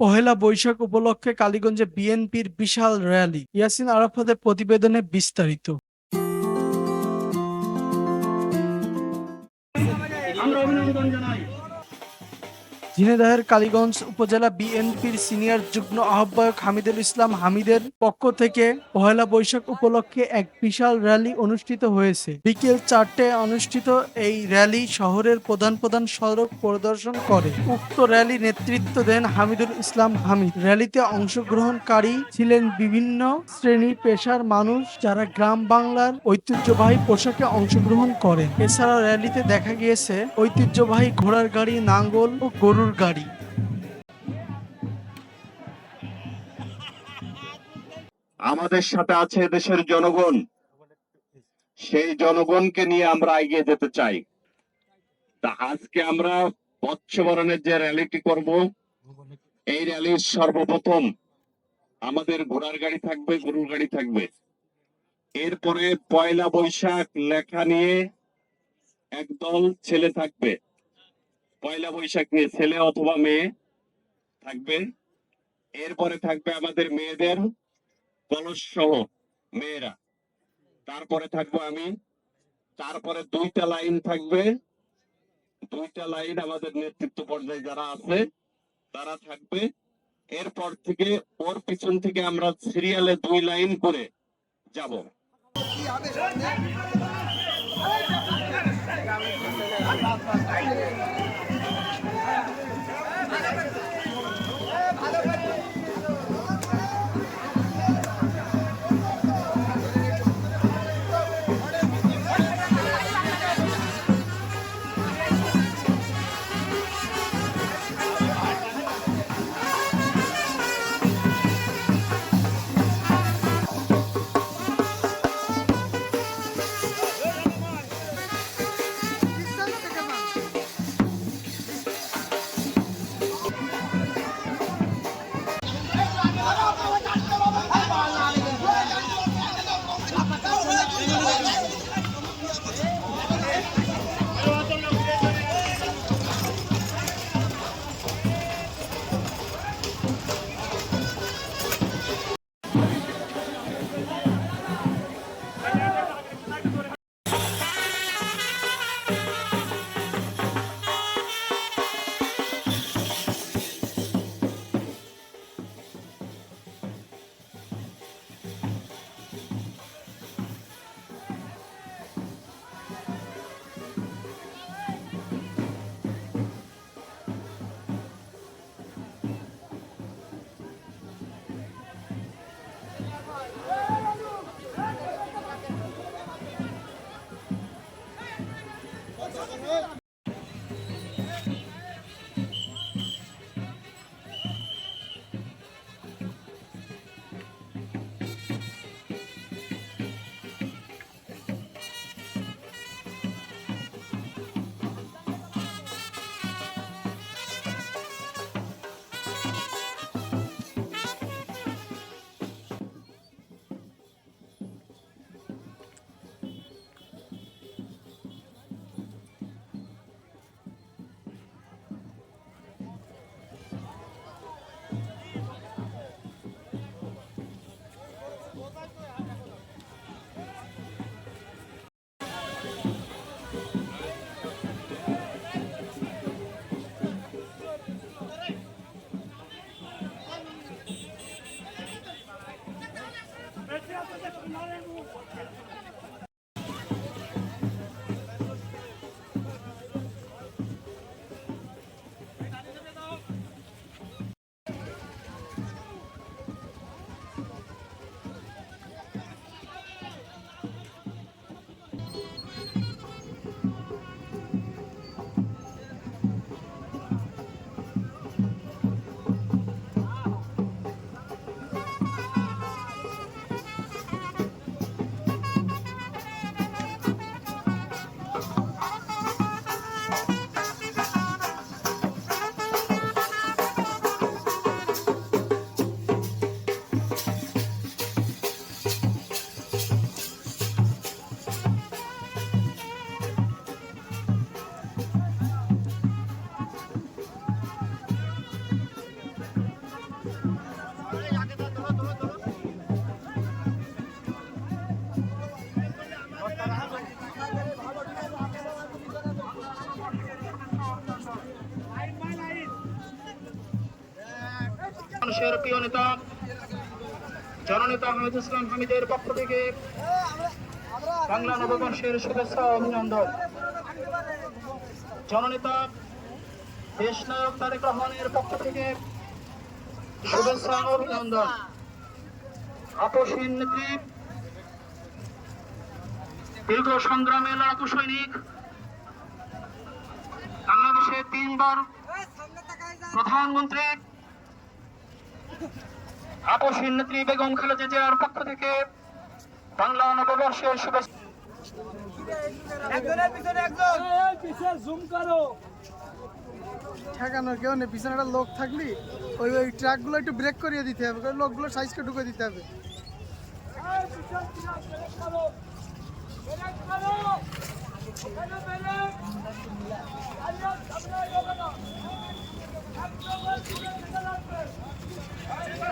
পহেলা বৈশাখ উপলক্ষে কালীগঞ্জে বিএনপির বিশাল র্যালি। ইয়াসিন আরাফাতের প্রতিবেদনে বিস্তারিত। ঝিনাইদহের কালীগঞ্জ উপজেলা বিএনপির সিনিয়র যুগ্ম আহ্বায়ক হামিদুল ইসলাম হামিদের পক্ষ থেকে পহেলা বৈশাখ উপলক্ষে এক বিশাল র্যালি অনুষ্ঠিত হয়েছে। বিকেল চারটে অনুষ্ঠিত এই র্যালি শহরের প্রধান প্রধান সড়ক পরিদর্শন করে। উক্ত র্যালি নেতৃত্ব দেন হামিদুল ইসলাম হামিদ। র্যালিতে অংশগ্রহণকারী ছিলেন বিভিন্ন শ্রেণি পেশার মানুষ যারা গ্রাম বাংলার ঐতিহ্যবাহী পোশাকে অংশগ্রহণ করেন। এছাড়া র্যালিতে দেখা গিয়েছে ঐতিহ্যবাহী ঘোড়ার গাড়ি, নাঙ্গল ও গরুর গাড়ি আমাদের সাথে আছে দেশের জনগণ। সেই জনগণকে নিয়ে আমরা এগিয়ে যেতে চাই। তা আজকে আমরা বৎসবরণের যে র্যালিটি করব, এই র্যালির সর্বপ্রথম আমাদের ঘোড়ার গাড়ি থাকবে, গরুর গাড়ি থাকবে। এরপরে পয়লা বৈশাখ লেখা নিয়ে একদল ছেলে থাকবে। পয়লা বৈশাখ নিয়ে ছেলে অথবা মেয়ে থাকবে। এরপরে থাকবে আমাদের মেয়েদের কলস সহ মেয়েরা। তারপরে থাকব আমি। তারপরে দুইটা লাইন থাকবে। দুইটা লাইন আমাদের নেতৃত্ব পর্যায়ে যারা আছে, তারা থাকবে। এরপর থেকে ওর পিছন থেকে আমরা সিরিয়ালে দুই লাইন করে যাব। Yeah. নববর্ষের প্রিয় নেতা, জননেতা ইসলাম হামিদের পক্ষ থেকে বাংলা নববর্ষের শুভেচ্ছা অভিনন্দন। জননেতা দেশ নায়ক তারেক রহমানের পক্ষ থেকে শুভেচ্ছা অভিনন্দন। আপসীন নেত্রী, দীর্ঘ সৈনিক, বাংলাদেশে তিনবার প্রধানমন্ত্রী আপসীন নেত্রী বেগম খালেদা জিয়ার পক্ষ থেকে বাংলা নববর্ষের শুভেচ্ছা। ঠেকানোর কেউ নেই পিছনে একটা লোক থাকলি ওই ওই ট্রাকগুলো একটু ব্রেক করিয়ে দিতে হবে কারণ লোকগুলো সাইজকে ঢুকে দিতে হবে।